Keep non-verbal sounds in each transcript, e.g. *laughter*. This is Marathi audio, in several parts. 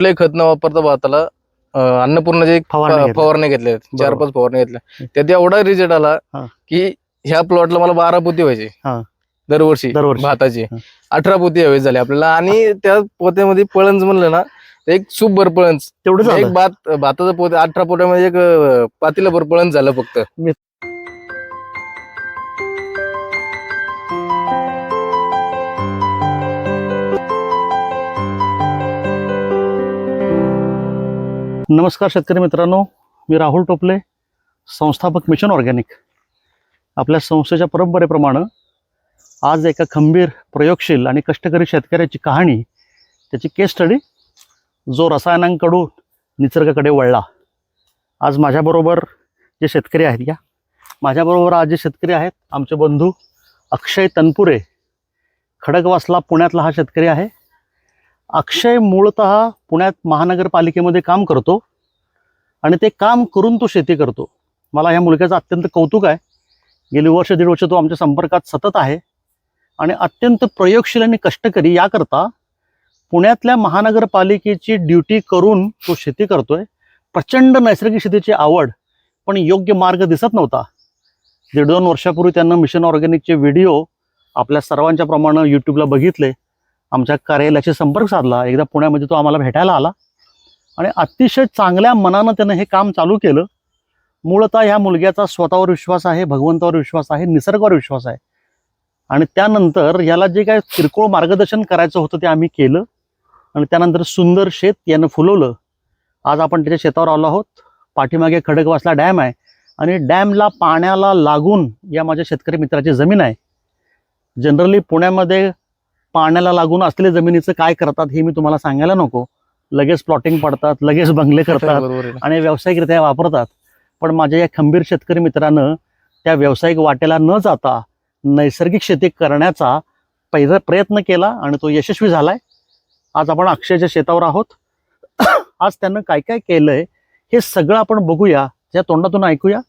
कुठलंही खत न वापरता भाताला अं, अन्नपूर्णाचे एक फवारणी फ- घेतल्या. फवारणी घेतल्या चार बरोबर. पाच फवारणी घेतल्या त्यात एवढा रिझल्ट आला हा. की ह्या प्लॉटला मला बारा पोती व्हायचे हा. दरवर्षी दरवर्षी. भाताची हा. अठरा पोती यावेळेस झाले आपल्याला आणि त्या पोत्यामध्ये पळंज म्हणलं ना तर एक सूप भर पळंज तेवढं एक झालं भात भाताचं पोते अठरा पोत्यामध्ये एक अं, पातीला भर पळंज झालं फक्त नमस्कार शेतकरी मित्रांनो मी राहुल टोपले संस्थापक मिशन ऑर्गॅनिक. आपल्या संस्थेच्या परंपरेप्रमाणे आज एका खंबीर प्रयोगशील आणि कष्टकरी शेतकऱ्याची कहाणी त्याची केस स्टडी जो रसायनांकडून निसर्गाकडे वळला. आज माझ्याबरोबर जे शेतकरी आहेत या माझ्याबरोबर आज जे शेतकरी आहेत आमचे बंधू अक्षय तनपुरे खडकवासला पुण्यातला हा शेतकरी आहे. अक्षय मूळतः पुण्यात महानगरपालिकेमध्ये काम करतो आणि ते काम करून तो शेती करतो. मला ह्या मुलग्याचं अत्यंत कौतुक आहे. गेली वर्ष दीड वर्ष तो आमच्या संपर्कात सतत आहे. आणि अत्यंत प्रयोगशील आणि कष्टकरी याकरता पुण्यातल्या महानगरपालिकेची ड्युटी करून तो शेती करतोय. प्रचंड नैसर्गिक शेतीची आवड पण योग्य मार्ग दिसत नव्हता. दीड दोन वर्षापूर्वी त्यांना मिशन ऑर्गॅनिकचे व्हिडिओ आपल्या सर्वांच्या प्रमाणे यूट्यूबला बघितले. आमच्या कार्यालयाशी संपर्क साधला. एकदा पुण्यामध्ये तो आम्हाला भेटायला आला. आणि अतिशय चांगल्या मनानं त्यानं हे काम चालू केलं. मूळतः ह्या मुलग्याचा स्वतःवर विश्वास आहे भगवंतावर विश्वास आहे निसर्गावर विश्वास आहे. आणि त्यानंतर याला जे काय किरकोळ मार्गदर्शन करायचं होतं ते आम्ही केलं. आणि त्यानंतर सुंदर शेत यानं फुलवलं. आज आपण त्याच्या शेतावर आलो आहोत. पाठीमागे खडकवासला डॅम आहे. आणि डॅमला पाण्याला लागून या माझ्या शेतकरी मित्राची जमीन आहे. जनरली पुण्यामध्ये पाण्याला लागून असलेल्या जमिनीचं काय करतात हे मी तुम्हाला सांगायला नको. लगेच प्लॉटिंग पडतात लगेच बंगले *laughs* करतात. आणि व्यावसायिकरित्या वापरतात. पण माझ्या या खंबीर शेतकरी मित्रानं त्या व्यावसायिक वाटेला न जाता नैसर्गिक शेती करण्याचा पहिला प्रयत्न केला आणि तो यशस्वी झालाय. आज आपण अक्षयच्या शेतावर आहोत. *coughs* आज त्यानं काय काय केलंय हे सगळं आपण बघूया त्या तोंडातून ऐकूया.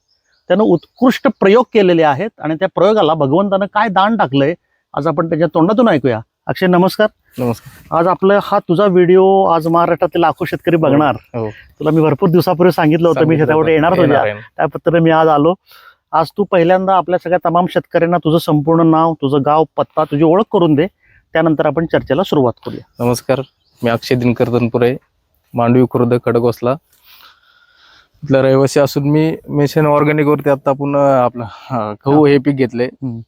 त्यानं उत्कृष्ट प्रयोग केलेले आहेत आणि त्या प्रयोगाला भगवंतानं काय दान टाकलंय आज आपण त्याच्या तोंडातून ऐकूया. अक्षय नमस्कार. नमस्कार. आज आपलं हा तुझा व्हिडिओ आज महाराष्ट्रातले लाखो शेतकरी बघणार. हो. तुला मी भरपूर दिवसापूर्वी सांगितलं होतं मी सांगितलं शेतावर होतं. येणार तुझ्या. त्या पत्र मी आज आलो. आज तू पहिल्यांदा आपल्या सगळ्या तमाम शेतकऱ्यांना तुझं संपूर्ण नाव तुझं गाव पत्ता तुझी ओळख करून दे. त्यानंतर आपण चर्चेला सुरुवात करूया. नमस्कार. मी अक्षय दिनकर तनपुरे मांडवी खुर्द खडकवासला इथला रहिवासी असून मी मिशन ऑर्गॅनिक वरती आता आपण अं, आपलं हा, गहू हे पीक घेतले हम्म.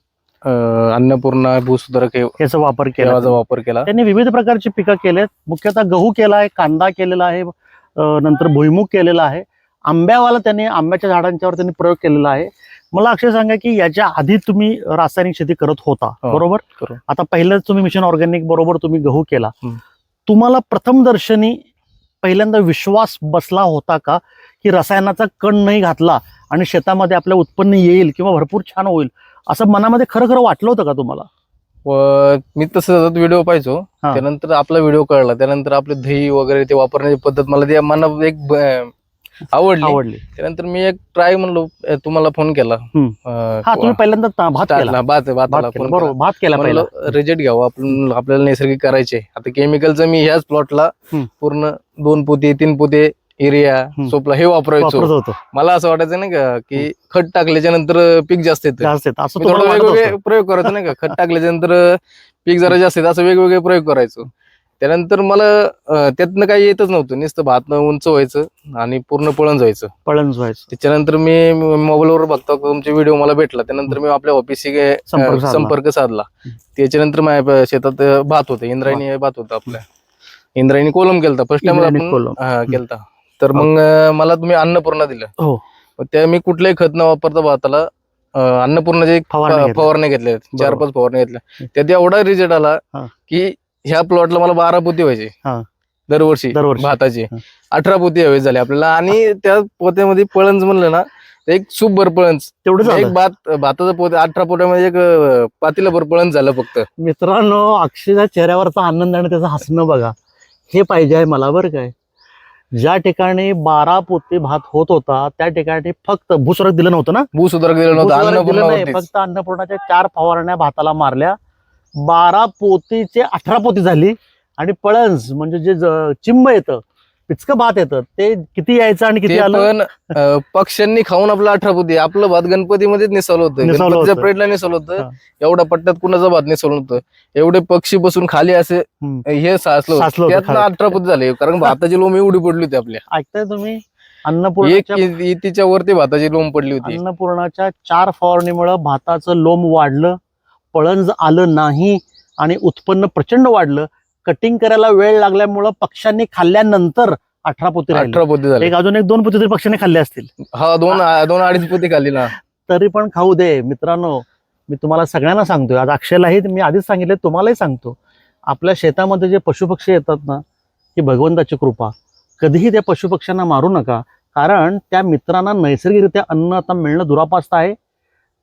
अन्नपूर्णा भूसुधारक हे याचा वापर केला. वापर केला. त्यांनी विविध प्रकारची पिकं केलेत. मुख्यतः गहू केला आहे कांदा केलेला आहे अं, नंतर भुईमुग केलेला आहे. आंब्यावाला त्यांनी आंब्याच्या झाडांच्यावर त्यांनी प्रयोग केलेला आहे. मला अक्षय सांगा की याच्या आधी तुम्ही रासायनिक शेती करत होता हो, बरोबर? करू. आता पहिलंच तुम्ही मिशन ऑर्गॅनिक बरोबर तुम्ही गहू केला. हम्म. तुम्हाला प्रथम दर्शनी पहिल्यांदा विश्वास बसला होता का की रसायनाचा कण नाही घातला आणि शेतामध्ये आपलं उत्पन्न येईल किंवा भरपूर छान होईल? असं मनामध्ये खरं खरं वाटलं होतं का तुम्हाला? व मी तसं व्हिडिओ पाहिजो हा. त्यानंतर आपला व्हिडिओ कळला. त्यानंतर आपले दही वगैरे ते वापरण्याची पद्धत मला ते मनात एक ब- आवडली. आवडली. त्यानंतर मी एक ट्राय म्हणलो अं, तुम्हाला फोन केला. हम्म. हा तुम्ही पहिल्यांदा ता- भात केला. भात भात केला. फोन बरोबर भात केला पहिला. रिजेक्ट घ्यावं आपण आपल्याला नैसर्गिक करायचे आता केमिकलचं मी ह्याच प्लॉटला हम्म. पूर्ण दोन पोते तीन पोते युरिया. सोपला हे वापरायचो. वापरत होतो. मला असं वाटायचं नाही का की खत टाकल्याच्या नंतर पीक जास्त येतं. जास्त येतं. असं मी तुम्हाला थोडं वाटत वेगवेगळे होतं. प्रयोग करायचो नाही का खत टाकल्याच्या नंतर पीक जरा जास्त येतं असं वेगवेगळे प्रयोग करायचो. त्यानंतर मला अं, त्यातनं काही येतच नव्हतं. नुसतं भात उंच व्हायचं आणि पूर्ण पळण जायचं पळण व्हायचं. त्याच्यानंतर मी मोबाईलवर बघता तुमचे व्हिडिओ मला भेटला. त्यानंतर मी आपल्या ऑफिसशी संपर्क साधला. संपर्क साधला. त्याच्यानंतर माझ्या शेतात अं, भात होतं. इंद्रायणी हे भात होतं आपल्या. इंद्रायणी कोलम केलता. फर्स्ट टाइम इंद्रायणी आपण कोलम. हा, केलता. तर मग अं, मला तुम्ही अन्नपूर्णा दिलं. हो. मग त्या मी कुठल्याही खत न वापरता भाताला अन्नपूर्णाचे एक फवारणी घेतल्या चार. पाच फवारणी घेतल्या. त्यात एवढा रिझल्ट आला हा. की ह्या प्लॉटला मला बारा पोती व्हायचे. हा. दरवर्षी. भाताची. हा. अठरा पोती यावेळेस झाले आपल्याला. आणि त्या पोत्यामध्ये पळंज म्हणलं ना एक सूप भर पळंज. तेवढं एक भात भाताचं पोते अठरा पोत्यामध्ये एक पातीला भर पळंज झालं फक्त. मित्रांनो अक्षयच्या चेहऱ्यावरचा आनंद आणि त्याचं हसणं बघा. हे पाहिजे आहे मला बरं काय ज्या ठिकाणी बारा पोते भात होत होता त्या ठिकाणी फक्त भूसुरक दिलं नव्हतं ना? भूसुधारक दिलं नव्हतं दिलं नाही. फक्त अन्नपूर्णाच्या चार फवारण्या भाताला मारल्या. बारा पोतीचे अठरा पोती झाली. आणि पळंज म्हणजे जे ज- चिंब येतं पिचकं भात येतं. ते किती यायचं आणि किती ते आलं? पण अं, पक्ष्यांनी खाऊन आपलं अठरा पोती आपलं भात गणपतीमध्येच निसवलं होतं. निसवलं गणपतीच्या होतं. प्लेटला निसवलं होतं. एवढ्या पट्ट्यात कुणाचं भात निसवलं होतं एवढे पक्षी बसून खाली असे हम्म. हे साचलं साचलं होतं होतं त्यातनं खाली. झाले. कारण भाताची लोम एवढी पडली होती आपल्या. ऐकताय तुम्ही? एक अन्नपूर्णाच्या इतीच्या वरती भाताची लोम पडली होती. अन्नपूर्णाच्या चार फवारणीमुळे भाताचं लोम वाढलं. पळंज आलं नाही आणि उत्पन्न प्रचंड वाढलं. कटिंग करायला वेळ लागल्यामुळं पक्ष्यांनी खाल्ल्यानंतर अठरा पोती राहिले. अठरा पोती झाले. एक अजून एक दोन पोती तरी पक्ष्यांनी खाल्ले असतील. हा दोन दोन अडीच पोती खाल्ली ना. तरी पण खाऊ दे. मित्रांनो मी तुम्हाला सगळ्यांना सांगतोय. आज अक्षयलाही मी आधीच सांगितले तुम्हालाही सांगतो. आपल्या शेतामध्ये जे पशुपक्षी येतात ना ही भगवंताची कृपा. कधीही त्या पशुपक्ष्यांना मारू नका. कारण त्या मित्रांना नैसर्गिकरित्या अन्न आता मिळणं दुरापास्त आहे.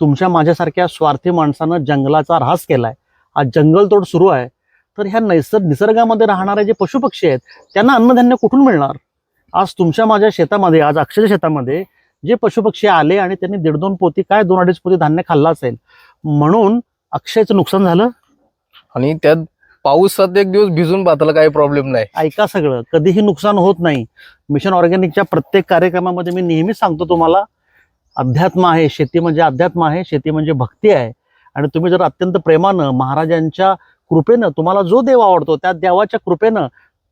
तुमच्या माझ्यासारख्या स्वार्थी माणसानं जंगलाचा ऱ्हास केलाय. आज जंगलतोड सुरू आहे. तर ह्या नैसर्ग निसर्गामध्ये राहणारे जे पशुपक्षी आहेत त्यांना अन्नधान्य कुठून मिळणार? आज तुमच्या माझ्या शेतामध्ये आज अक्षयच्या शेतामध्ये जे पशुपक्षी आले आणि त्यांनी दीड दोन पोती काय दोन अडीच पोती धान्य खाल्लं असेल? म्हणून अक्षयचं नुकसान झालं? आणि त्यात पावसात एक दिवस भिजून भाताला काही प्रॉब्लेम नाही. ऐका सगळं कधीही नुकसान होत नाही. मिशन ऑर्गॅनिकच्या प्रत्येक कार्यक्रमामध्ये मी नेहमीच सांगतो तुम्हाला अध्यात्म आहे शेती म्हणजे अध्यात्म आहे शेती म्हणजे भक्ती आहे. आणि तुम्ही जर अत्यंत प्रेमानं महाराजांच्या कृपेनं तुम्हाला जो देव आवडतो त्या देवाच्या कृपेनं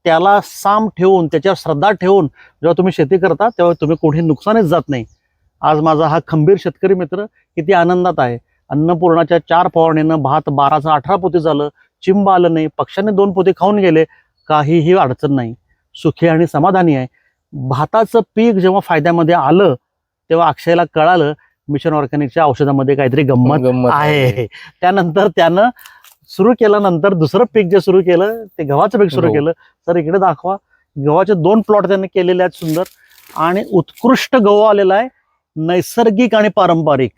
त्याला साम ठेवून त्याच्यावर श्रद्धा ठेवून जेव्हा तुम्ही शेती करता तेव्हा तुम्ही कुठेही नुकसानच जात नाही. आज माझा हा खंबीर शेतकरी मित्र किती आनंदात आहे. अन्नपूर्णाच्या चार फवारणीनं भात बाराचं अठरा पोती झालं चिंब आलं नाही पक्ष्याने दोन पोते खाऊन गेले काहीही अडचण नाही. सुखी आणि समाधानी आहे. भाताचं पीक जेव्हा फायद्यामध्ये आलं तेव्हा अक्षयला कळालं मिशन ऑर्गॅनिकच्या औषधामध्ये काहीतरी गंमत आहे. त्यानंतर त्यानं सुरू केल्यानंतर दुसरं पीक जे सुरू केलं ते गव्हाचं पीक सुरू. केलं. तर इकडे दाखवा गव्हाचे दोन प्लॉट त्यांनी केलेले आहेत सुंदर. आणि उत्कृष्ट गहू आलेला आहे नैसर्गिक आणि पारंपरिक.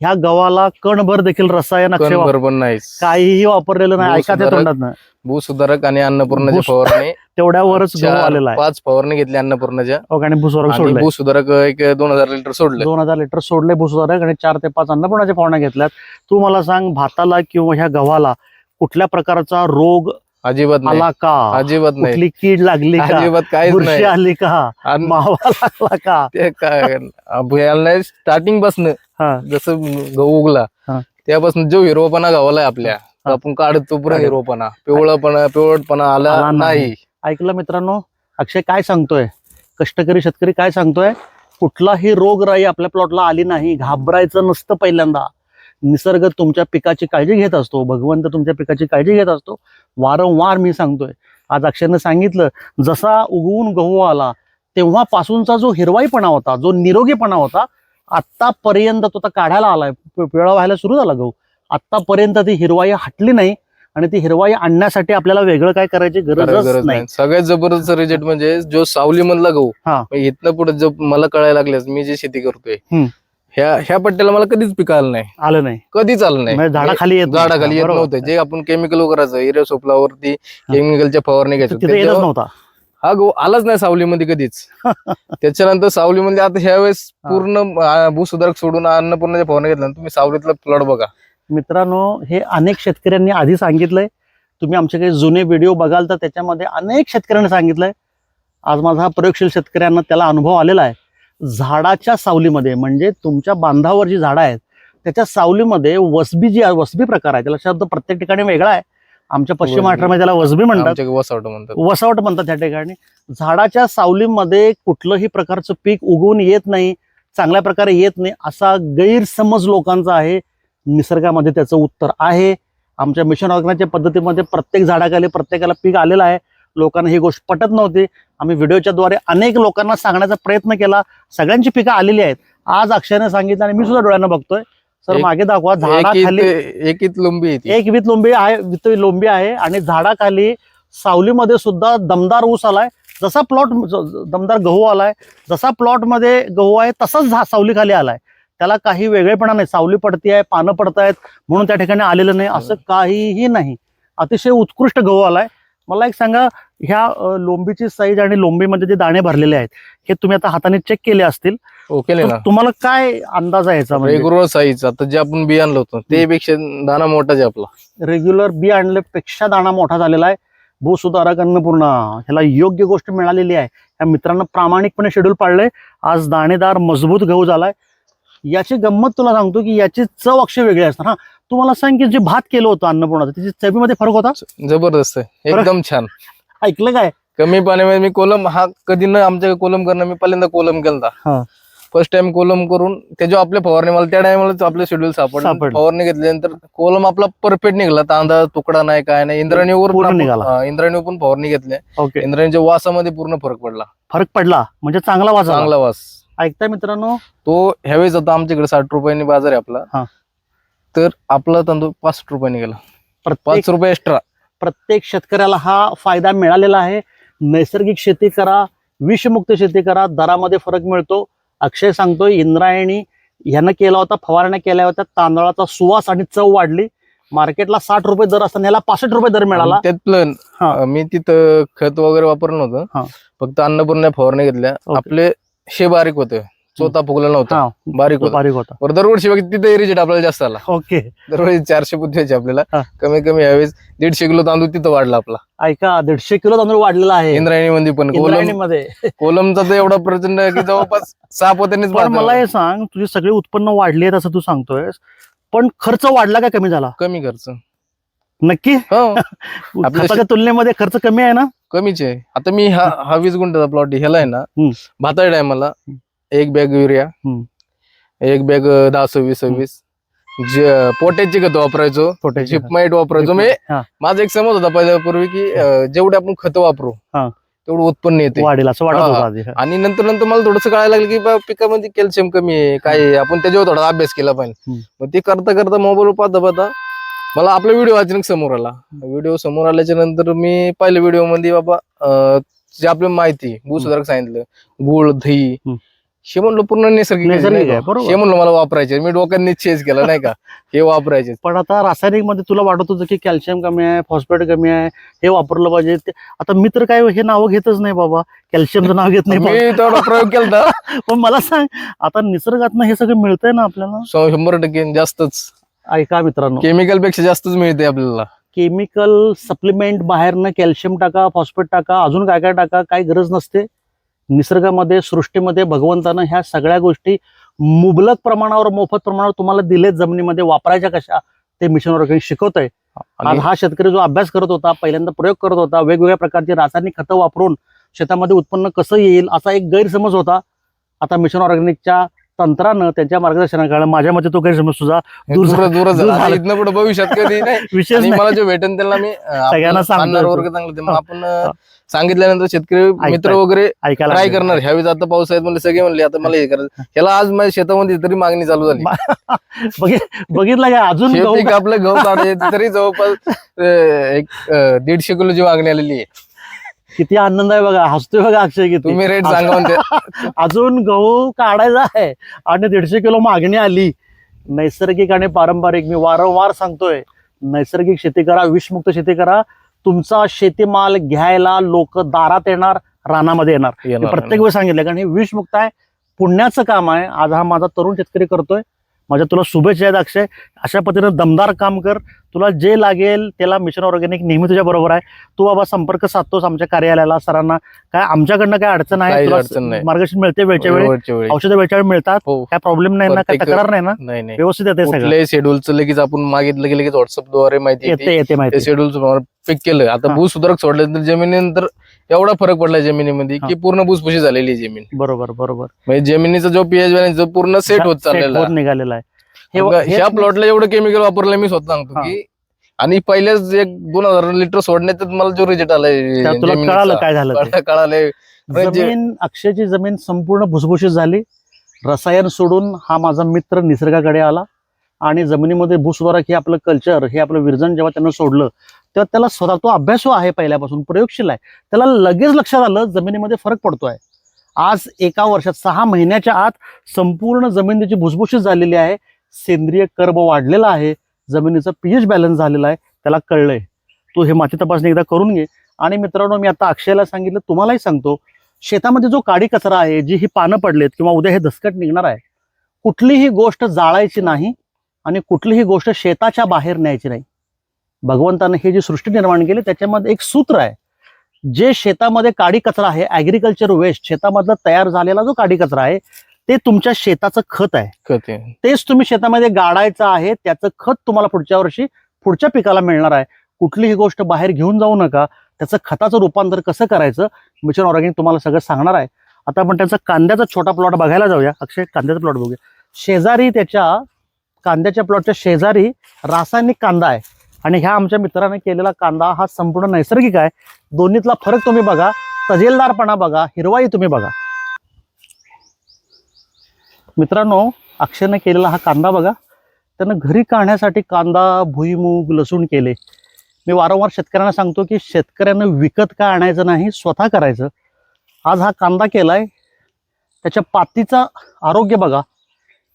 ह्या गव्हाला कणभर देखील रसायन नाही काहीही वापरलेलं नाही. ऐका त्या. तोंडात भूसुधारक आणि अन्नपूर्णाची फवारणी *laughs* तेवढ्यावरच गहू चार- आलेला आहे. पाच फवारणी घेतली अन्नपूर्णाच्या. हो, आणि भुसवरक आणि सोडलंय. भूसुधारक एक दोन हजार लिटर सोडलं दोन हजार लिटर सोडले भुसवरक आणि चार ते पाच अन्नपूर्णाच्या फवारण्या घेतल्यात. तू मला सांग भाताला किंवा ह्या गव्हाला कुठल्या प्रकारचा रोग अजिबात आला का? अजिबात नाही. कीड लागली का? अजिबात नाही. आली का? मावा लागला का? *laughs* ते काय नाही स्टार्टिंग पासन जसं गहू उगला. त्यापासून जो हिरवपणा गावाला आपल्या. आपण काढतो काढतो. हिरवपणा. पिवळपणा पिवळटपणा आला आला नाही. नाही. ऐकलं मित्रांनो? अक्षय काय सांगतोय? कष्टकरी शेतकरी काय सांगतोय? कुठलाही रोगराई आपल्या प्लॉटला आली नाही. घाबरायचं नसतं पहिल्यांदा. निसर्ग तुमच्या पिकाची काळजी घेत असतो भगवंत तुमच्या पिकाची काळजी घेत असतो. वारंवार मी सांगतोय. आज अक्षयनं सांगितलं जसा उगवून गहू आला तेव्हापासूनचा जो हिरवाईपणा होता जो निरोगीपणा होता आत्तापर्यंत तो आता काढायला आलाय. पि- पिवळा व्हायला सुरू झाला गहू. आत्तापर्यंत ती हिरवाई हटली नाही आणि ती हिरवाई आणण्यासाठी आपल्याला वेगळं काय करायची गरज नाही. सगळ्यात जबरदस्त रिझल्ट म्हणजे जो सावली मधला गहू हा. इथनं पुढे जो मला कळायला लागल्यास मी जे शेती करतोय. ह्या ह्या पट्ट्याला मला कधीच पिकायला नाही. आलं नाही. कधीच आलं नाही. म्हणजे झाडाखाली येत नाही. झाडाखाली येत बरोबर. नव्हतं. जे आपण केमिकल करायचं हिरे सोपलावरती केमिकलच्या फवारणी घ्यायचं. तिथे येतच त्याच्यावर नव्हता. हा गहू आलाच नाही सावलीमध्ये कधीच. *laughs* त्याच्यानंतर सावलीमध्ये आता ह्या वेळेस हा. पूर्ण अं, भूसुधारक सोडून अन्नपूर्णाच्या फवारणी घेतल्या तुम्ही सावलीतला प्लॉट बघा. मित्रांनो हे अनेक शेतकऱ्यांनी आधी सांगितलंय. तुम्ही आमचे काही जुने व्हिडिओ बघाल तर त्याच्यामध्ये अनेक शेतकऱ्यांनी सांगितलंय. आज माझा हा प्रयोगशील शेतकऱ्यांना त्याला अनुभव आलेला आहे. झाडाच्या सावलीमध्ये म्हणजे तुमच्या बांधावर जी झाडं आहेत त्याच्या सावलीमध्ये वसबी जी आहे वसबी प्रकार आहे. त्याला शब्द प्रत्येक ठिकाणी वेगळा आहे. आमच्या पश्चिम. महाराष्ट्रामध्ये त्याला वसबी म्हणतात. वसावट म्हणतात. वसावट म्हणतात त्या ठिकाणी. झाडाच्या सावलीमध्ये कुठलंही प्रकारचं पीक उगवून येत नाही चांगल्या प्रकारे येत नाही असा गैरसमज लोकांचा आहे. निसर्गामध्ये त्याचं उत्तर आहे. आमच्या मिशन ऑर्गनाच्या पद्धतीमध्ये प्रत्येक झाडाखाली प्रत्येकाला पीक आलेलं आहे. लोकांना ही गोष्ट पटत नव्हती. आम्ही व्हिडिओच्या द्वारे अनेक लोकांना सांगण्याचा प्रयत्न केला. सगळ्यांची पिकं आलेली आहेत. आज अक्षयाने सांगितलं आणि मी सुद्धा डोळ्यानं बघतोय. सर एक- मागे दाखवा झाडाखाली एकीत लंबी एक विथ लोंबी आहे विथ लोंबी आहे आणि झाडाखाली सावलीमध्ये सुद्धा दमदार ऊस आलाय. जसा प्लॉट दमदार गहू आलाय जसा प्लॉटमध्ये गहू आहे तसाच झा सावली खाली आलाय. त्याला काही वेगळेपणा नाही. सावली पडती आहे पानं पडतायत म्हणून त्या ठिकाणी आलेलं नाही. असं काहीही नाही. अतिशय उत्कृष्ट गहू आलाय. मला एक सांगा ह्या लोंबीची साईज आणि लोंबीमध्ये जे दाणे भरलेले आहेत हे तुम्ही आता हाताने चेक केले असतील. ना. तुम्हाला काय अंदाज आहे याचा म्हणजे? रेग्युलर साईज आता जे आपण बी आणलं होतं ते पेक्षा दाना मोठाच आहे आपला. रेग्युलर बी आणल्यापेक्षा दाणा मोठा झालेला आहे. भूसुधारक अन्नपूर्णा ह्याला योग्य गोष्ट मिळालेली आहे. या मित्रांना प्रामाणिकपणे शेड्यूल पाळलंय आज दाणेदार मजबूत गहू झालाय. याची गंमत तुला सांगतो की याची चव अक्षय वेगळी असणार. हा तू मला सांग की जे भात केलं होतं अन्नपूर्णाचं त्याची चवीमध्ये फरक होता? जबरदस्त एकदम छान. ऐकलं काय? कमी पाण्यामध्ये मी कोलम हा कधी न आमच्या कोलम करणं मी पहिल्यांदा कोलम हा. केलता फर्स्ट टाइम कोलम करून त्याच्या आपल्या फवारणी मला त्या टायमाला आपलं शेड्यूल सापडलं. सापडलं. फवारणी घेतल्यानंतर कोलम आपला परफेक्ट निघाला. तांदा तुकडा नाही काय नाही. इंद्राणीवर निघाला. इंद्राणीवर पण फवारणी घेतली. इंद्राणीच्या वासामध्ये पूर्ण फरक पडला. फरक पडला. म्हणजे चांगला वाज चांगला वास. ऐकताय मित्रांनो? तो ह्यावेळेस आता आमच्याकडे साठ रुपयांनी बाजार आहे हा. आपला तर आपला तांदूळ पाच रुपयांनी गेला. पाच रुपये एक्स्ट्रा प्रत्येक शेतकऱ्याला हा फायदा मिळालेला आहे. नैसर्गिक शेती करा विषमुक्त शेती करा दरामध्ये फरक मिळतो. अक्षय सांगतोय इंद्रायणी ह्यानं केला होता फवारण्या केल्या होत्या तांदळाचा सुवास आणि चव वाढली. मार्केटला साठ रुपये दर असताना याला पासष्ट रुपये दर मिळाला. त्यातलं हा. मी तिथं खत वगैरे वापरलं हा. नव्हतं फक्त अन्नपूर्णा फवारणी घेतल्या. आपले शे बारीक होते. चोथा फुगला नव्हता. हा बारीक तो होता. बारीक होता. बरं दरवर्षी बघ तिथे रिजेट आपल्याला जास्त आला. ओके. दरवर्षी चारशे बुद्ध्याचे आपल्याला. हा. कमी कमी यावेळेस दीडशे किलो तांदूळ तिथं वाढला आपला. ऐका दीडशे किलो तांदूळ वाढलेला आहे. इंद्रायणी मध्ये पण कोलम इंद्रायणीमध्ये. कोलमचा तर एवढा प्रचंड आहे की जवळपास सहा पोत्यांनीच पण मला हे सांग तुझी सगळी उत्पन्न वाढली आहेत असं तू सांगतोयस पण खर्च वाढला का कमी झाला? कमी खर्च. नक्की? हो. *laughs* आपल्या तुलनेमध्ये खर्च कमी आहे ना? कमीच आहे आता मी हा हा वीस गुंठाचा प्लॉट ह्याला आहे ना हम्म. भाताळ टायमाला एक बॅग युरिया हम्म. एक बॅग दहा सव्वीस सव्वीस पोट्याची खत वापरायचो. झिपमाईट वापरायचो म्हणजे हा, माझा एक समज होता पहिल्यापूर्वी की अं, जेवढे आपण खत वापरू हा. तेवढं उत्पन्न येते वाढेल असं वाटत हा, होतं. आधी आणि नंतर नंतर मला थोडंसं कळायला लागलं की बा पिकामध्ये कॅल्शियम कमी आहे काय आहे आपण त्याच्यावर थोडा अभ्यास केला पाहिजे हम्म. मग ते करता करता मोबाईलवर पाहता पाहता मला आपला व्हिडिओ अचानक समोर आला. व्हिडिओ समोर आल्याच्यानंतर मी पहिल्या व्हिडिओमध्ये बाबा अं, जे आपली माहिती भूसुधारक सांगितलं गुळ दही. हे म्हणलं पूर्ण नैसर्गिक आहे, नैसर्गिक नाही का? आहे, बरोबर. हे म्हणलं मला वापरायचे मी डोक्यात निश्चयच केला नाही का? हे वापरायचे *laughs* पण आता रासायनिकमध्ये तुला वाटत होतं की कॅल्शियम कमी आहे फॉस्फेट कमी आहे हे वापरलं पाहिजे. ते- आता मी तर काय हे नावं घेतच नाही बाबा. कॅल्शियमचं नाव घेत नाही मी बाबा. तेवढा प्रयोग केला *laughs* पण मला सांग आता निसर्गातनं हे सगळं मिळतंय ना आपल्याला? शंभर टक्के जास्तच. ऐका मित्रांनो. केमिकलपेक्षा जास्तच मिळते आपल्याला. केमिकल सप्लिमेंट बाहेरनं कॅल्शियम टाका फॉस्फेट टाका अजून काय काय टाका काही गरज नसते. निसर्गामध्ये सृष्टीमध्ये भगवंतानं ह्या सगळ्या गोष्टी मुबलक प्रमाणावर मोफत प्रमाणावर तुम्हाला दिलेत जमिनीमध्ये वापरायच्या कशा ते मिशन ऑर्गॅनिक शिकवत आहे आज हा शेतकरी जो अभ्यास करत होता पहिल्यांदा प्रयोग करत होता वेगवेगळ्या प्रकारची रासायनिक खतं वापरून शेतामध्ये उत्पन्न कसं येईल असा एक गैरसमज होता. आता मिशन ऑर्गॅनिकच्या तंत्रानं त्यांच्या मार्गदर्शनाकडे माझ्या मते तो गैरसमज सुद्धा दूर दूर दूर. इथनं पुढे भविष्यात कधी *laughs* विशेष. मला जे भेटेन त्याला मी *laughs* सगळ्यांना सांगतो. आणणार वर्ग चांगलं. आपण सांगितल्यानंतर शेतकरी मित्र. वगैरे ऐकायला लागेल. करणार ह्यावेळेस आता पाऊस आहेत म्हणजे सगळे म्हणले आता मला हे करायचं ह्याला आज माझ्या शेतामध्ये तरी मागणी चालू झाली *laughs* बघि- बघितलं का अजून आपलं गहू तरी जवळपास एक दीडशे किलोची मागणी आलेली आहे किती आनंद आहे बघा. हसतोय बघा अक्षय किती. तुम्ही रेट सांगा म्हणते. *laughs* अजून गहू काढायचा आहे आणि दीडशे किलो मागणी आली. नैसर्गिक आणि पारंपरिक मी वारंवार सांगतोय नैसर्गिक शेती करा विषमुक्त शेती करा. तुमचा शेतीमाल घ्यायला लोक दारात येणार रानामध्ये येणार. येणार प्रत्येक वेळी सांगितलं कारण हे विषमुक्त आहे पुण्याचं काम आहे. आज हा माझा तरुण शेतकरी करतोय. माझ्या तुला शुभेच्छा आहेत अक्षय. अशा पद्धतीनं दमदार काम कर. तुला जे लागेल त्याला मिशन ऑर्गॅनिक नेहमी तुझ्या बरोबर आहे. तू बाबा संपर्क साधतोस आमच्या कार्यालयाला सरांना. काय आमच्याकडनं काय अडचण आहे? तुला. मार्गदर्शन मिळते वेळच्या वेळी. औषधं वेळच्या वेळी मिळतात? हो. काय प्रॉब्लेम नाही ना? काय तक्रार नाही ना? व्यवस्थित येते सगळं. शेड्यूलचं लगेच आपण मागितलं की लगेच व्हॉट्सअपद्वारे माहिती येते. येते माहिती शेड्यूल पिक केलं. आता हा. भूसुधारक सोडलं तर जमिनीनंतर एवढा फरक पडला जमिनीमध्ये की. पूर्ण भूसभूशी झालेली आहे जमीन. बरोबर बरोबर. म्हणजे जमिनीचा जो पीएच बॅलन्स जो पूर्ण सेट होत चाललेला. निघालेला आहे. ह्या प्लॉटला एवढं केमिकल वापरलं मी स्वतः सांगतो. की आणि पहिल्याच एक दोन हजार लिटर सोडण्यात मला जो रिजेक्ट आलाय कळालं काय झालं *laughs* कळालंय. म्हणजे- जमीन अक्षयची जमीन संपूर्ण भुसभुशीत झाली. रसायन सोडून हा माझा मित्र निसर्गाकडे आला. आणि जमिनीमध्ये भूसुधारक हे आपलं कल्चर हे आपलं विरजन जेव्हा त्यांना सोडलं तेव्हा त्याला स्वतः तो अभ्यासू आहे पहिल्यापासून प्रयोगशील आहे त्याला लगेच लक्षात आलं जमिनीमध्ये फरक पडतोय. आज एका वर्षात सहा महिन्याच्या आत संपूर्ण जमीन त्याची भुसभुशीत झालेली आहे सेंद्रिय कर्ब वाढलेला आहे जमिनीचा पीएच बॅलन्स झालेला आहे त्याला कळलंय. तू हे माती तपासणी एकदा करून घे. आणि मित्रांनो मी आता अक्षयला सांगितलं तुम्हालाही सांगतो शेतामध्ये जो काडी कचरा आहे जी ही पानं पडलेत किंवा उद्या हे दसकट निघणार आहे कुठलीही गोष्ट जाळायची नाही आणि कुठलीही गोष्ट शेताच्या बाहेर न्यायची नाही. भगवंताने हे जी सृष्टी निर्माण केली त्याच्यामध्ये एक सूत्र आहे. जे शेतामध्ये काडी कचरा आहे ॲग्रिकल्चर वेस्ट शेतामधला तयार झालेला जो काडी कचरा आहे ते तुमच्या शेताचं खत आहे. खत आहे. तेच तुम्ही शेतामध्ये गाडायचं आहे त्याचं खत तुम्हाला पुढच्या वर्षी पुढच्या पिकाला मिळणार आहे. कुठलीही गोष्ट बाहेर घेऊन जाऊ नका. त्याचं खताचं रूपांतर कसं करायचं मिशन ऑर्गॅनिक तुम्हाला सगळं सांगणार आहे. आता आपण त्याचा कांद्याचा छोटा प्लॉट बघायला जाऊया. अक्षय कांद्याचा प्लॉट बघूया. शेजारी त्याच्या कांद्याच्या प्लॉटच्या शेजारी रासायनिक कांदा आहे. आणि ह्या आमच्या मित्राने केलेला कांदा हा संपूर्ण नैसर्गिक आहे. दोन्हीतला फरक तुम्ही बघा. तजेलदारपणा बघा. हिरवाई तुम्ही बघा. मित्रांनो अक्षयने केलेला हा कांदा बघा. त्यानं घरी काढण्यासाठी कांदा भुईमूग लसूण केले. मी वारंवार शेतकऱ्यांना सांगतो की शेतकऱ्यानं विकत का आणायचं नाही स्वतः करायचं. आज हा कांदा केलाय. त्याच्या पातीचा आरोग्य बघा.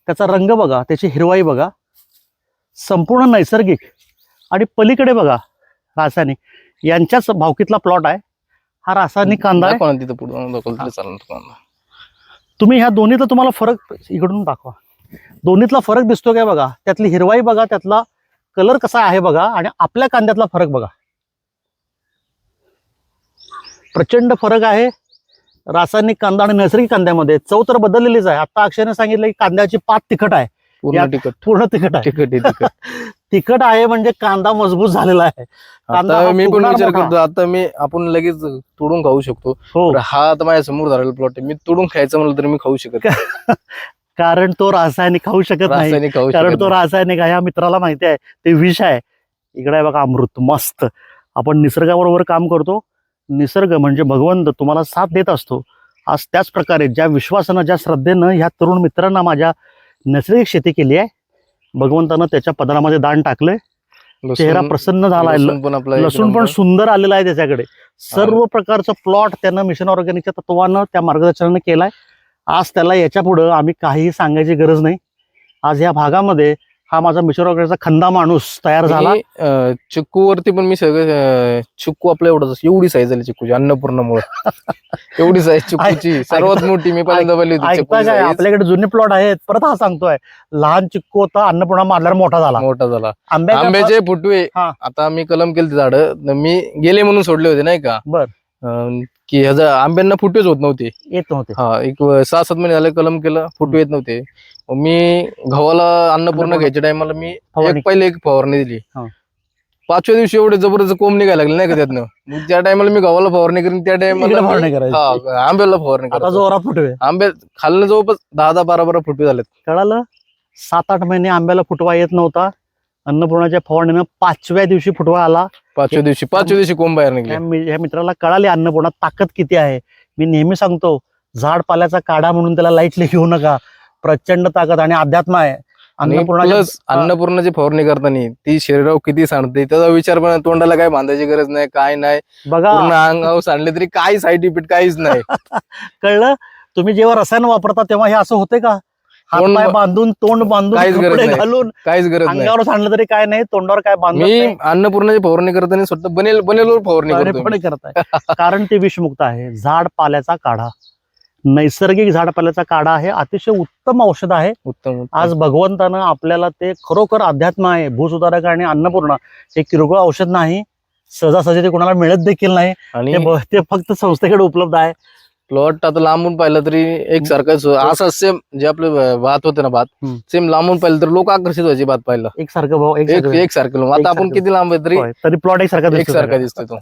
त्याचा रंग बघा त्याची हिरवाई बघा. संपूर्ण नैसर्गिक आणि पलीकडे बघा रासायनिक. यांच्याच भावकीतला प्लॉट आहे. हा रासायनिक कांदा आहे. दाखवा ना तिथं पुढे दाखवलं तरी चालेल तो कांदा. तुम्ही ह्या दोन्हीतला तुम्हाला फरक इकडून दाखवा. दोन्हीतला फरक दिसतो काय बघा? त्यातली हिरवाई बघा त्यातला कलर कसा आहे बघा आणि आपल्या कांद्यातला फरक बघा. प्रचंड फरक आहे. रासायनिक कांदा आणि नैसर्गिक कांद्यामध्ये चव तर बदललेलीच आहे. आता अक्षयने सांगितलं की कांद्याची पात तिखट आहे. पूर्ण तिखट. पूर्ण तिखट आहे. *laughs* तिखट आहे म्हणजे कांदा मजबूत झालेला आहे. कांदा मी पण विचार. करतो आता मी आपण लगेच तोडून खाऊ शकतो. हो. हा आता माझ्यासमोर झालेला प्लॉट आहे. मी तोडून खायचं म्हणलं तरी मी खाऊ शकत. *laughs* कारण तो रासायनिक खाऊ शकत नाही. कारण तो. रासायनिक आहे. या मित्राला माहिती आहे. ते विष आहे. इकडे बघा अमृत. मस्त. आपण निसर्गाबरोबर काम करतो. निसर्ग म्हणजे भगवंत तुम्हाला साथ देत असतो. आज त्याच प्रकारे ज्या विश्वासानं ज्या श्रद्धेनं ह्या तरुण मित्रांना माझ्या नैसर्गिक शेती केली आहे भगवंतानं त्याच्या पदरामध्ये दान टाकलंय. चेहरा प्रसन्न झाला आहे लसूण पण. सुंदर आलेला आहे त्याच्याकडे. सर्व प्रकारचं प्लॉट त्यानं मिशन ऑर्गॅनिकच्या तत्वानं त्या मार्गदर्शनानं केलाय. आज त्याला याच्या पुढं आम्ही काहीही सांगायची गरज नाही. आज या भागामध्ये हा माझा ऑर्गॅनिकचा खंदा माणूस तयार झाला. आणि, अं, चिक्कूवरती पण मी सगळं चिक्कू आपल्या एवढंच एवढी साईज झाली चिक्कूची अन्नपूर्णामुळे. *laughs* एवढी साईज चिक्कूची सर्वात मोठी मी काय. आपल्याकडे जुने प्लॉट आहेत. परत हा सांगतोय. लहान चिक्कू होता अन्नपूर्णा मारल्यावर मोठा झाला. मोठा झाला. आंब्याचे फुटवे. आता मी कलम केले झाड. मी गेले म्हणून सोडले होते नाही का? बर. की ह्याचा आंब्यांना फुटवेच होत नव्हते. येत नव्हते. हा एक सहा सात महिने झाले कलम केलं फुटवे येत नव्हते. मी गव्हाला अन्नपूर्ण. घ्यायच्या टायमाला मी. एक पहिले एक फवारणी दिली हा. पाचव्या दिवशी एवढे जबरदस्त कोंब निघायला लागले नाही का त्यातनं मग त्या टायमाला मी गव्हाला फवारणी करीन त्या टायमाला फवारणी करायची. हा आंब्याला फवारणी आता करायचो. फुटवे आंब्या खाल्लं जवळपास दहा दहा बारा बारा फुटवे झालेत कळालं सात आठ महिने आंब्याला फुटवा येत नव्हता अन्नपूर्णाच्या फवारणीनं पाचव्या दिवशी फुटवा आला पाचव्या दिवशी पाचव्या दिवशी कोंब बाहेर निघले या मित्राला कळाली अन्नपूर्णा ताकद किती आहे मी नेहमी सांगतो झाड पाल्याचा काढा म्हणून त्याला लाईटली घेऊ नका प्रचंड ताकद आणि अध्यात्म आहे. प्लस अन्नपूर्णाची फवारणी करताना ती शरीरावर किती सांडते त्याचा विचार पण तोंडाला काय बांधायची गरज नाही काय नाही. बघा अंगावर सांडले तरी काही साईड इफेक्ट काहीच नाही. *laughs* कळलं? तुम्ही जेव्हा रसायन वापरता तेव्हा हे असं होते का बांधून तोंड बांधून काहीच गरज. घालून काहीच गरज अंगावर सांडलं तरी काय नाही तोंडावर काय बांधत मी. अन्नपूर्णाची फवारणी करताना स्वतः बनेल बनेलवर फवारणी. करताय. *laughs* कारण ते विषमुक्त आहे. झाड पाल्याचा काढा. नैसर्गिक झाड पाल्याचा काढा आहे. अतिशय उत्तम औषध आहे. उत्तम. आज भगवंतानं आपल्याला ते खरोखर अध्यात्म आहे. भूसुधारक आणि अन्नपूर्णा हे किरकोळ औषध नाही. सहजासहजी ते कोणाला मिळत देखील नाही. आणि ते फक्त संस्थेकडे उपलब्ध आहे. प्लॉट आता लांबून पाहिलं तरी एक सारखाच असं सेम जे आपले भात होते ना भात. सेम लांबून पाहिलं तर लोक आकर्षित व्हायचे भात पाहिलं एक सारखं भाऊ एक एक सारखं सारखं आता आपण. किती लांब आहे तरी तरी प्लॉट एक सारखा एक सारखा. दिसतो तो.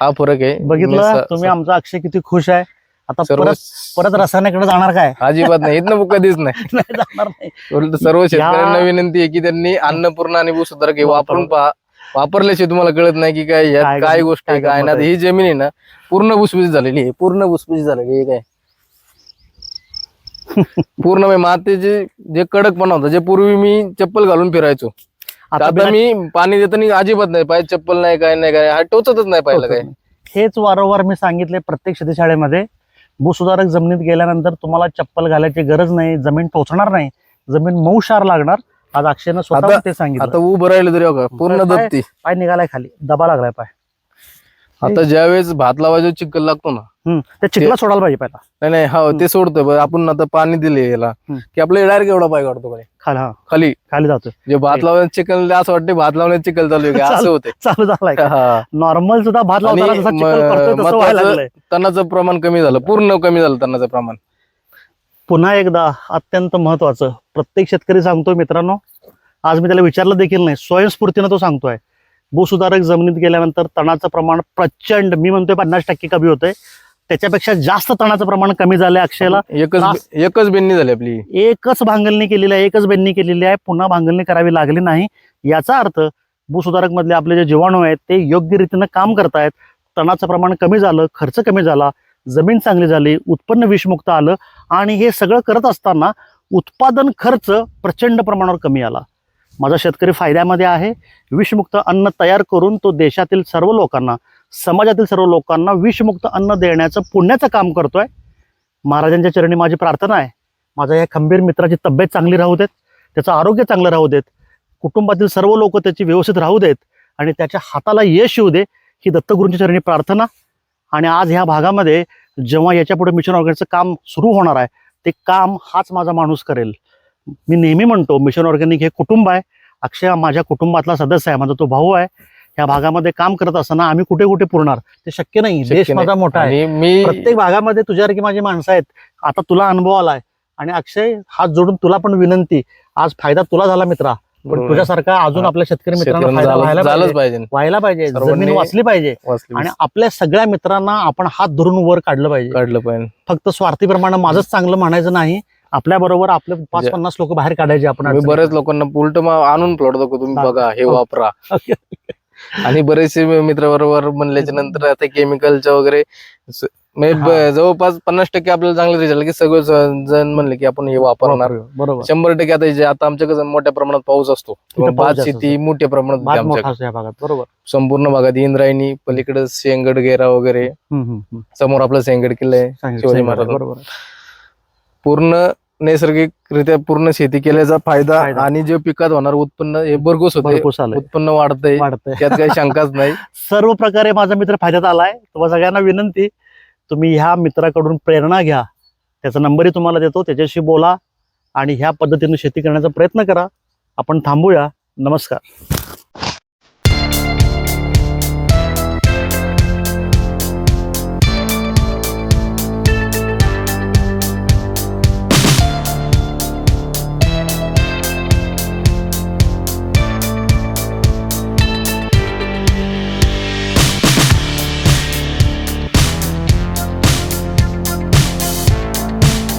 हा फरक आहे. बघितलं? तुम्ही आमचा अक्षय किती खुश आहे. आता सर्व परत परत रसायनाकडे जाणार काय? अजिबात नाही. इथनं कधीच नाही. *laughs* नाही जाणार नाही. उलट सर्व शेतकऱ्यांना विनंती आहे की त्यांनी अन्नपूर्णा आणि भूसुधारक हे वापरून पहा. वापरल्याशिवाय तुम्हाला कळत नाही की काय काय यात काय गंमत- गोष्ट आहे काय काय गंमत ना आहे. ही जमीन आहे ना पूर्ण भुसभुशीत झालेली आहे. पूर्ण भुसभुशीत झालेली आहे काय? *laughs* पूर्ण म्हणजे मातीचे जे कडकपणा होता जे पूर्वी मी चप्पल घालून फिरायचो. आता आता बिना- मी पाणी देताना अजिबात नाही. पाय चप्पल नाही काय नाही काय हा टोचतच नाही पाहिलं काय? हेच वारंवार मी सांगितले प्रत्येक शेतीशाळेमध्ये. भूसुधारक जमिनीत गेल्यानंतर तुम्हाला चप्पल घालायची गरज नाही जमीन टोचणार नाही जमीन मऊशार लागणार. आज अक्षयनं स्वतः ते सांगितलं. आता उभं राहिलं तरी बघा पूर्ण काय- दबती. पाय निघालाय खाली दबा लागलाय पाय. आता ज्यावेळेस भात लावायचा चिखल लागतो ना. त्या चिखला सोडायला पाहिजे पहिला. नाही नाही हा ते सोडतोय आपण आता पाणी दिले याला. की आपलं डायरेक्ट एवढा पाय काढतो खाली. खाली हा. खाली? खाली जातो जे भात लावण्यात चिखल असं वाटते भात लावण्यात चिखल चालू आहे का? असं होते चालू झालाय नॉर्मल सुद्धा भात लावताना तणाचं प्रमाण कमी झालं. पूर्ण कमी झालं तणाचं प्रमाण. पुन्हा एकदा अत्यंत महत्वाचं. प्रत्येक शेतकरी सांगतोय मित्रांनो आज मी त्याला विचारलं देखील नाही. स्वयंस्फूर्तीनं तो सांगतोय. भूसुधारक जमिनीत गेल्यानंतर तणाचं प्रमाण प्रचंड मी म्हणतोय पन्नास टक्के कमी होतंय. त्याच्यापेक्षा जास्त तणाचं प्रमाण कमी झालंय अक्षयला. एकच एकच बेंनी झाली आपली. एकच भांगलणी केलेली आहे एकच बेंनी केलेली आहे पुन्हा भांगलणी करावी लागली नाही. याचा अर्थ भूसुधारक मधले आपले जे जीवाणू आहेत ते योग्य रीतीनं काम करतायत. तणाचं प्रमाण कमी झालं खर्च कमी झाला जमीन चांगली झाली उत्पन्न विषमुक्त आलं आणि हे सगळं करत असताना उत्पादन खर्च प्रचंड प्रमाणावर कमी आला. माझा शेतकरी फायद्यामध्ये आहे. विषमुक्त अन्न तयार करून तो देशातील सर्व लोकांना समाजातील सर्व लोकांना विषमुक्त अन्न देण्याचं पुण्याचं काम करतोय. महाराजांच्या चरणी माझी प्रार्थना आहे. माझ्या या खंबीर मित्राची तब्येत चांगली राहू देत त्याचं आरोग्य चांगलं राहू देत कुटुंबातील सर्व लोक त्याची व्यवस्थित राहू देत आणि त्याच्या हाताला यश येऊ दे ही दत्तगुरूंच्या चरणी प्रार्थना. आणि आज ह्या भागामध्ये जेव्हा याच्यापुढे मिशन ऑर्गॅनिकचं काम सुरू होणार आहे ते काम हाच माझा माणूस करेल. मी नेहमी म्हणतो मिशन ऑर्गॅनिक हे कुटुंब आहे. अक्षय माझ्या कुटुंबातला सदस्य आहे माझा तो भाऊ आहे. ह्या भागामध्ये काम करत असताना आम्ही कुठे कुठे पुरणार? ते शक्य नाही. देश. माझा मोठा आहे. मी प्रत्येक भागामध्ये तुझ्यासारखी माझी माणसं आहेत. आता तुला अनुभव आलाय. आणि अक्षय हात जोडून तुला पण विनंती. आज फायदा तुला झाला मित्रा. पण. तुझ्यासारखा अजून. आपल्या शेतकरी मित्रांना व्हायला पाहिजे. जमीन वाचली पाहिजे. आणि आपल्या सगळ्या मित्रांना आपण हात धरून वर काढलं पाहिजे. काढलं पाहिजे. फक्त स्वार्थीप्रमाणे माझंच चांगलं म्हणायचं नाही. आपल्या बरोबर आपले पाच जे- पन्नास लोक बाहेर काढायचे आपण. बऱ्याच लोकांना उलट आणून प्लॉट दाखवतो. तुम्ही. बघा हो. वापरा. *laughs* आणि बरेचसे मित्र बरोबर म्हणल्याच्या नंतर आता केमिकलच्या वगैरे स- म्हणजे. जवळपास पन्नास टक्के आपल्याला चांगलं रिझल्ट की सगळं ज- जण म्हणले की आपण हे वापरणार. बरोबर. शंभर टक्के आता जे आता आमच्या कसं मोठ्या प्रमाणात पाऊस असतो. पाऊस भात जास्त शेती मोठ्या प्रमाणात होते भात आमच्या मोठा असतो या भागात बरोबर. संपूर्ण भागात इंद्रायणी पलीकडे शेंगड गेरा वगैरे. हम्म, हम्म, हम्म. समोर आपलं शेंगड किल्ला आहे सांगितलं, शिवाजी सांगितलं, महाराज. बरोबर. पूर्ण नैसर्गिकरित्या पूर्ण शेती केल्याचा फायदा फायदा. आणि जे पिकात होणार उत्पन्न हे भरघोस होते. भरपूर आलंय. उत्पन्न वाढतंय. वाढतंय. त्यात काही शंकाच *laughs* नाही. सर्व प्रकारे माझा मित्र फायद्यात आलाय. तुम्हाला सगळ्यांना विनंती तुम्ही ह्या मित्राकडून प्रेरणा घ्या. त्याचा नंबरही तुम्हाला देतो. त्याच्याशी बोला आणि ह्या पद्धतीने शेती करण्याचा प्रयत्न करा. आपण थांबूया. नमस्कार.